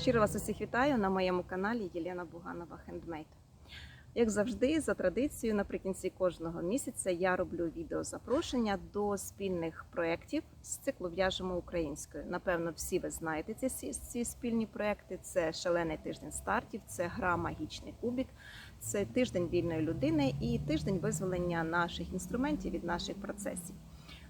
Щиро вас усіх вітаю на моєму каналі Єлена Буганова Хендмейд. Як завжди, за традицією, наприкінці кожного місяця я роблю відео запрошення до спільних проєктів з циклу В'яжемо українською. Напевно, всі ви знаєте ці, ці спільні проєкти. Це шалений тиждень стартів, це гра Магічний кубік, це тиждень вільної людини і тиждень визволення наших інструментів від наших процесів.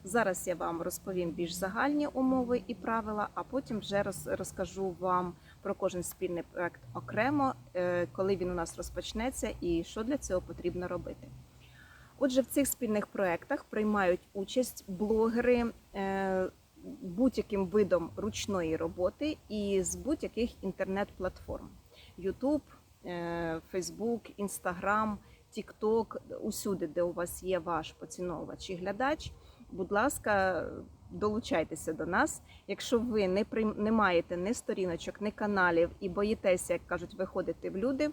Зараз я вам розповім більш загальні умови і правила, а потім вже розкажу вам про кожен спільний проект окремо, е, коли він у нас розпочнеться і що для цього потрібно робити. Отже, в цих спільних проектах приймають участь блогери е, будь-яким видом ручної роботи і з будь-яких інтернет-платформ: YouTube, Facebook, Instagram, TikTok, усюди, де у вас є ваш поціновувач і глядач. Будь ласка, долучайтеся до нас. Якщо ви не при... не маєте ні сторіночок, ні каналів і боїтеся, як кажуть, виходити в люди.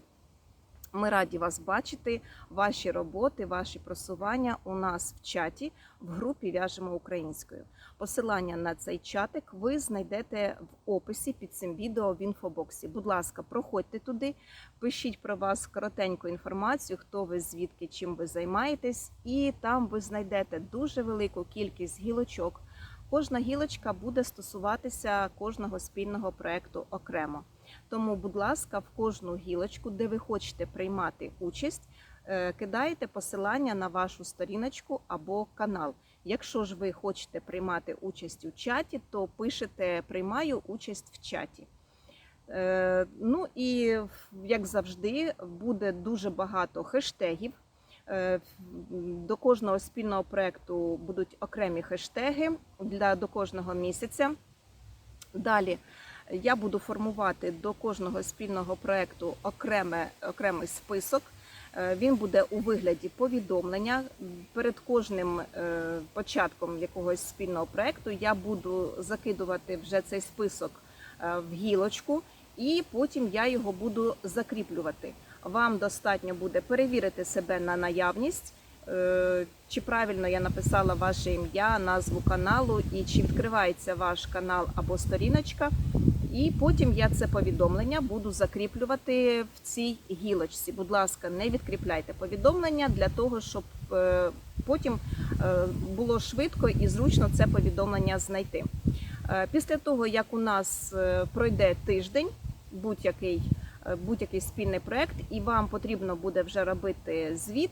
Ми раді вас бачити, ваші роботи, ваші просування у нас в чаті в групі В'яжемо українською. Посилання на цей чатик ви знайдете в описі під цим відео в інфобоксі. Будь ласка, проходьте туди, пишіть про вас коротеньку інформацію, хто ви, звідки, чим ви займаєтесь, і там ви знайдете дуже велику кількість гілочок. Кожна гілочка буде стосуватися кожного спільного проекту окремо. Тому, будь ласка, в кожну гілочку, де ви хочете приймати участь, е, кидаєте посилання на вашу сторіночку або канал. Якщо ж ви хочете приймати участь у чаті, то пишете Приймаю участь в чаті. Е, Ну і як завжди, буде дуже багато хештегів. Е, До кожного спільного проекту будуть окремі хештеги для до кожного місяця. Далі я буду формувати до кожного спільного проекту окреме, окремий список. Е, Він буде у вигляді повідомлення. Перед кожним е, початком якогось спільного проекту я буду закидувати вже цей список е, в гілочку, і потім я його буду закріплювати. Вам достатньо буде перевірити себе на наявність. Чи правильно я написала ваше ім'я, назву каналу, і чи відкривається ваш канал або сторіночка, і потім я це повідомлення буду закріплювати в цій гілочці. Будь ласка, не відкріпляйте повідомлення для того, щоб е, потім е, було швидко і зручно це повідомлення знайти. Е, Після того, як у нас пройде тиждень, будь-який будь-який спільний проект, і вам потрібно буде вже робити звіт.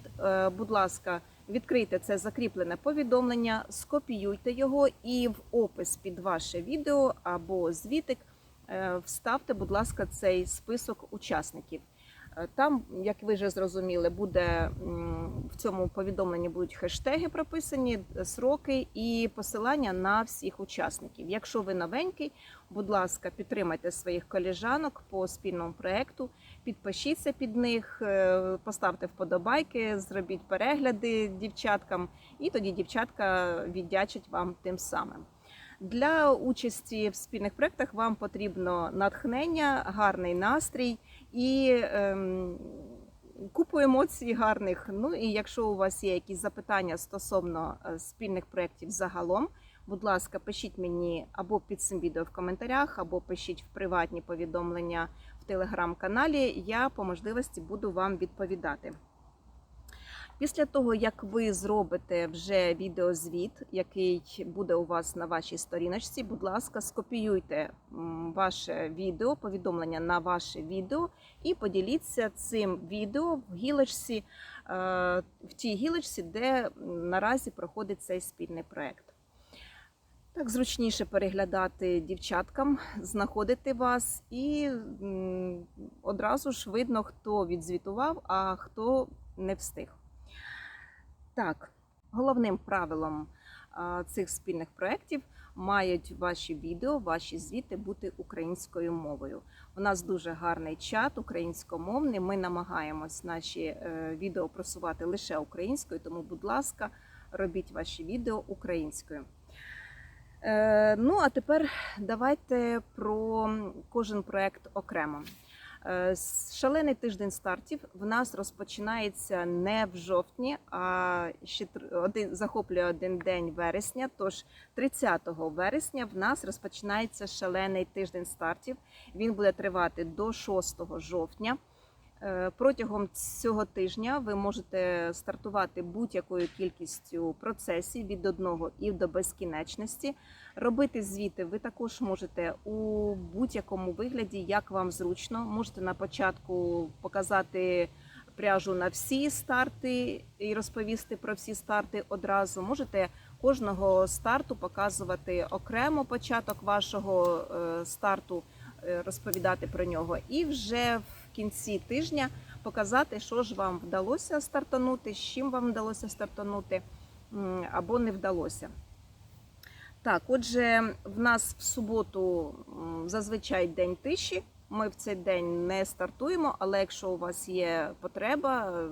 Будь ласка, відкрийте це закріплене повідомлення, скопіюйте його і в опис під ваше відео або звітик вставте, будь ласка, цей список учасників. Е, Там, як ви вже зрозуміли, буде в цьому повідомленні будуть хештеги прописані, е, сроки і посилання на всіх учасників. Якщо ви новенький, будь ласка, підтримайте своїх коліжанок по спільному проекту, підпишіться під них, е, поставте вподобайки, зробіть перегляди дівчаткам, і тоді дівчатка віддячать вам тим самим. Для участі в спільних проектах вам потрібно натхнення, гарний настрій і ем, купу емоцій гарних. Ну і якщо у вас є якісь запитання стосовно е, спільних проєктів загалом, будь ласка, пишіть мені або під цим відео в коментарях, або пишіть в приватні повідомлення в телеграм-каналі. Я по можливості буду вам відповідати. Після того, як ви зробите вже відеозвіт, який буде у вас на вашій сторіночці, будь ласка, скопіюйте ваше відео, повідомлення на ваше відео і поділіться цим відео в гілочці, е, в тій гілочці, де наразі проходить цей спільний проект. Так зручніше переглядати дівчаткам, знаходити вас, і одразу ж видно, хто відзвітував, а хто не встиг. Так, головним правилом цих спільних проєктів мають ваші відео, ваші звіти бути українською мовою. У нас дуже гарний чат українськомовний. Ми намагаємось наші е, відео просувати лише українською, тому, будь ласка, робіть ваші відео українською. Е, Ну, а тепер давайте про кожен проект окремо. Е, Шалений тиждень стартів в нас розпочинається не в жовтні, а ще один захоплює один день вересня. Тож 30 вересня в нас розпочинається шалений тиждень стартів. Він буде тривати до 6 жовтня. Е, Протягом цього тижня ви можете стартувати будь-якою кількістю процесів від одного і до безкінечності. Робити звіти ви також можете у будь-якому вигляді, як вам зручно. Можете на початку показати пряжу на всі старти і розповісти про всі старти одразу. Можете кожного старту показувати окремо початок вашого е, старту, е, розповідати про нього, і вже в кінці тижня показати, що ж вам вдалося стартанути, з чим вам вдалося стартанути або не вдалося. Так, отже, в нас в суботу зазвичай день тиші. Ми в цей день не стартуємо, але якщо у вас є потреба,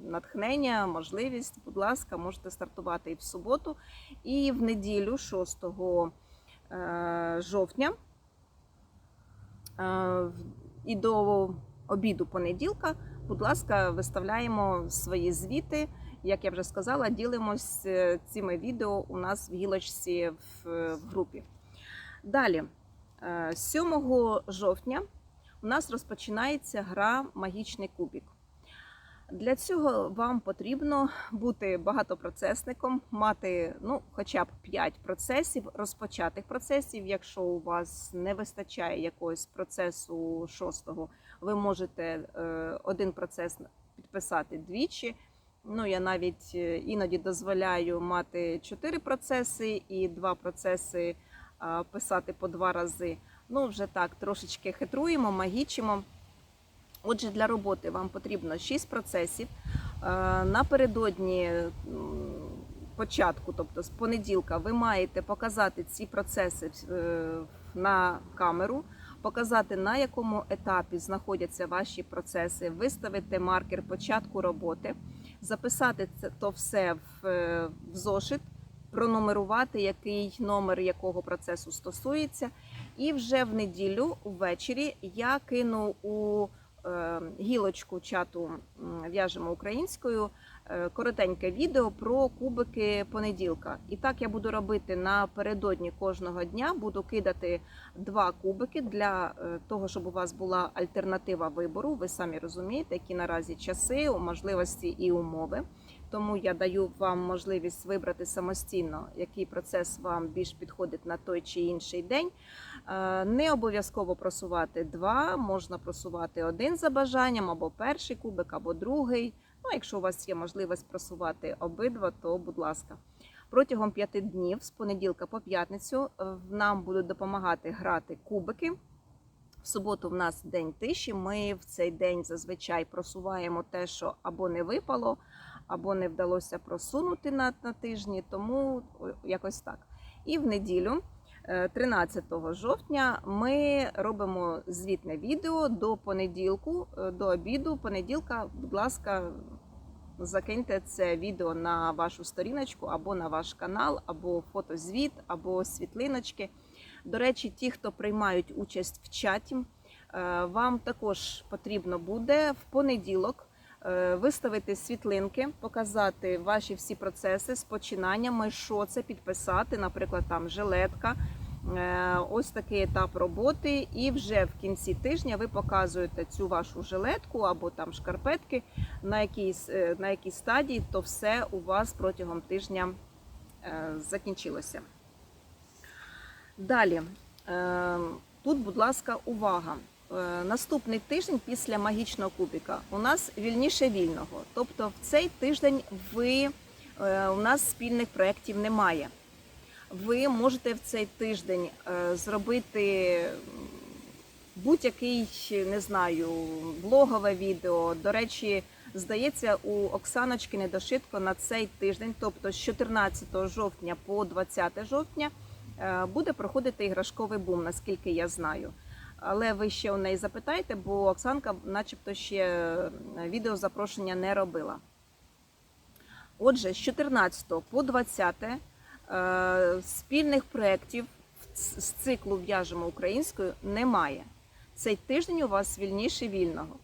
натхнення, можливість, будь ласка, можете стартувати і в суботу, і в неділю, 6 е, жовтня, е, і до обіду понеділка, будь ласка, виставляємо свої звіти. Як я вже сказала, ділимось е, цими відео у нас в гілочці в, е, групі. Далі, е, 7 жовтня у нас розпочинається гра Магічний кубік. Для цього вам потрібно бути багатопроцесником, мати ну, хоча б 5 процесів, розпочатих процесів. Якщо у вас не вистачає якогось процесу шостого, ви можете е, один процес підписати двічі. Ну, я навіть е, іноді дозволяю мати 4 процеси і 2 процеси писати по два рази. Ну, вже так, трошечки хитруємо, магічимо. Отже, для роботи вам потрібно 6 процесів. Е, Напередодні початку, тобто з понеділка, ви маєте показати ці процеси е, на камеру, показати на якому етапі знаходяться ваші процеси, виставити маркер початку роботи, записати це все в, е, зошит, пронумерувати, який номер якого процесу стосується. І вже в неділю ввечері я кину у гілочку чату в'яжемо українською. е, коротеньке відео про кубики понеділка. І так я буду робити напередодні кожного дня. Буду кидати два кубики для е, того, щоб у вас була альтернатива вибору. Ви самі розумієте, які наразі часи, можливості і умови. Тому я даю вам можливість вибрати самостійно, який процес вам більш підходить на той чи інший день. Е, Не обов'язково просувати два, можна просувати один за бажанням, або перший кубик, або другий. Ну, якщо у вас є можливість просувати обидва, то будь ласка. Протягом п'яти днів з понеділка по п'ятницю е, нам будуть допомагати грати кубики. В суботу в нас день тиші. Ми в цей день зазвичай просуваємо те, що або не випало, або не вдалося просунути на, на тижні, тому якось так. І в неділю, е, 13 жовтня, ми робимо звітне відео до понеділку, е, до обіду. Понеділка, будь ласка, закиньте це відео на вашу сторіночку або на ваш канал, або фотозвіт, або світлиночки. До речі, ті, хто приймають участь в чаті, е, вам також потрібно буде в понеділок е, виставити світлинки, показати ваші всі процеси з починаннями, що це підписати, наприклад, там жилетка. Е, Ось такий етап роботи, і вже в кінці тижня ви показуєте цю вашу жилетку або там шкарпетки, на якій, е, на якій стадії то все у вас протягом тижня е, закінчилося. Далі, тут, будь ласка, увага. Наступний тиждень після магічного кубіка у нас вільніше вільного. Тобто в цей тиждень ви, у нас спільних проєктів немає. Ви можете в цей тиждень е, зробити будь-який, не знаю, блогове відео. До речі, здається, у Оксаночки Недошитко на цей тиждень, тобто з 14 жовтня по 20 жовтня, е, буде проходити іграшковий бум, наскільки я знаю. Але ви ще у неї запитайте, бо Оксанка, начебто, ще е, відео запрошення не робила. Отже, з 14 по 20 е, спільних проєктів з циклу В'яжемо українською немає. цей тиждень у вас вільніший вільного.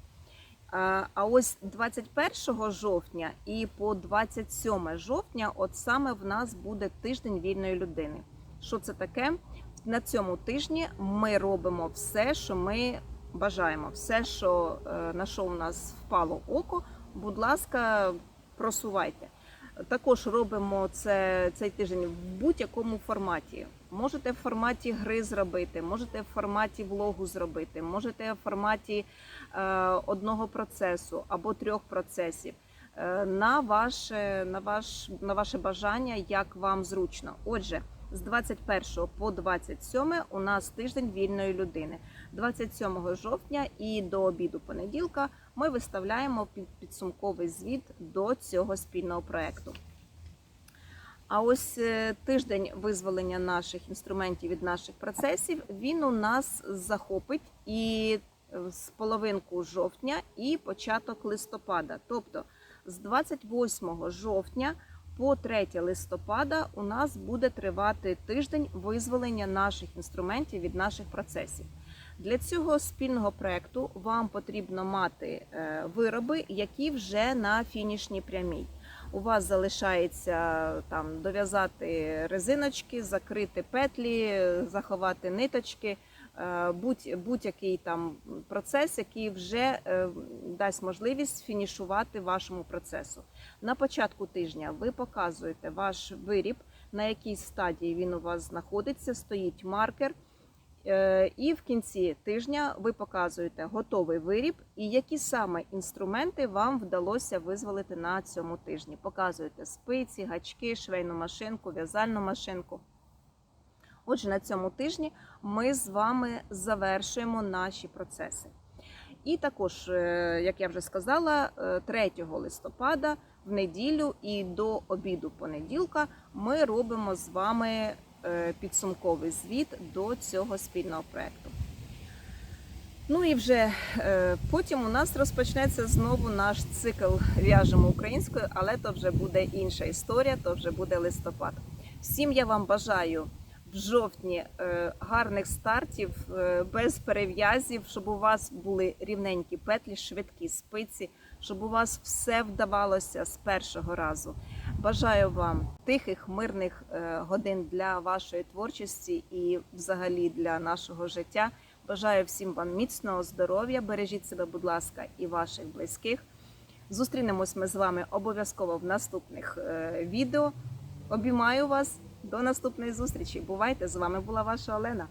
А а ось 21 жовтня і по 27 жовтня, от саме в нас буде тиждень вільної людини. Що це таке? На цьому тижні ми робимо все, що ми бажаємо, все, що е, на що у нас впало око. Будь ласка, просувайте. Також робимо це цей тиждень в будь-якому форматі. Можете в форматі гри зробити, можете в форматі влогу зробити, можете в форматі е, одного процесу або трьох процесів. Е, на ваше, на, ваш, на ваше бажання, як вам зручно. Отже, з 21 по 27 у нас тиждень вільної людини. 27 жовтня і до обіду понеділка ми виставляємо під- підсумковий звіт до цього спільного проекту. А ось е, тиждень визволення наших інструментів від наших процесів він у нас захопить і е, з половинку жовтня і початок листопада. Тобто з 28 жовтня по 3 листопада у нас буде тривати тиждень визволення наших інструментів від наших процесів. Для цього спільного проекту вам потрібно мати е, вироби, які вже на фінішній прямій. У вас залишається там дов'язати резиночки, закрити петлі, заховати ниточки, е, будь- будь-який там процес, який вже е, дасть можливість фінішувати вашому процесу. На початку тижня ви показуєте ваш виріб, на якій стадії він у вас знаходиться, стоїть маркер. Е, І в кінці тижня ви показуєте готовий виріб і які саме інструменти вам вдалося визволити на цьому тижні. Показуєте спиці, гачки, швейну машинку, в'язальну машинку. Отже, на цьому тижні ми з вами завершуємо наші процеси. І також, е, як я вже сказала, е, 3 листопада в неділю і до обіду понеділка ми робимо з вами е, підсумковий звіт до цього спільного проекту. Ну і вже е, потім у нас розпочнеться знову наш цикл в'яжемо українською, але то вже буде інша історія, то вже буде листопад. Всім я вам бажаю в жовтні е, гарних стартів, е, без перев'язів, щоб у вас були рівненькі петлі, швидкі спиці, щоб у вас все вдавалося з першого разу. Бажаю вам тихих, мирних е, годин для вашої творчості і взагалі для нашого життя. Бажаю всім вам міцного здоров'я. Бережіть себе, будь ласка, і ваших близьких. Зустрінемось ми з вами обов'язково в наступних е, відео. Обіймаю вас до наступної зустрічі. Бувайте! З вами була ваша Олена.